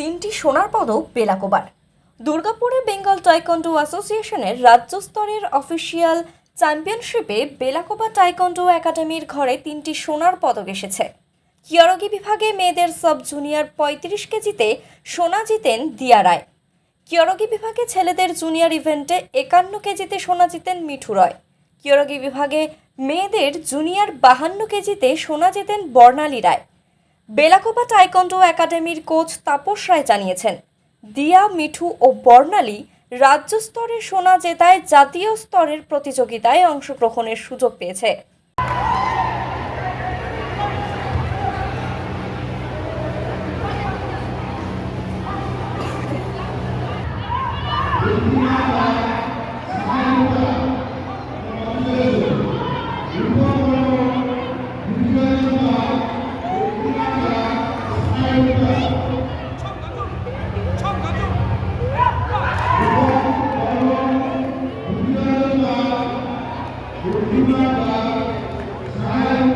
তিনটি সোনার পদক বেলাকোবার দুর্গাপুরে বেঙ্গল টাইকন্ডো অ্যাসোসিয়েশনের রাজ্য স্তরের অফিসিয়াল চ্যাম্পিয়নশিপে বেলাকোবা টাইকন্ডো একাডেমির ঘরে তিনটি সোনার পদক এসেছে। কিয়রগি বিভাগে মেয়েদের সব জুনিয়র পঁয়ত্রিশ কেজিতে সোনা জিতেন দিয়া রায়। কিয়রগি বিভাগে ছেলেদের জুনিয়র ইভেন্টে একান্ন কেজিতে সোনা জিতেন মিঠু রয়। কিয়রগি বিভাগে মেয়েদের জুনিয়র বাহান্ন কেজিতে সোনা জিতেন বর্ণালী রায়। বেলাকোপা টাইকন্ডো একাডেমির কোচ তাপস রায় জানিয়েছেন, দিয়া, মিঠু ও বর্ণালী রাজ্য স্তরে সোনা জেতায় জাতীয় স্তরের প্রতিযোগিতায় অংশগ্রহণের সুযোগ পেয়েছে। కుటుంబ సహాయం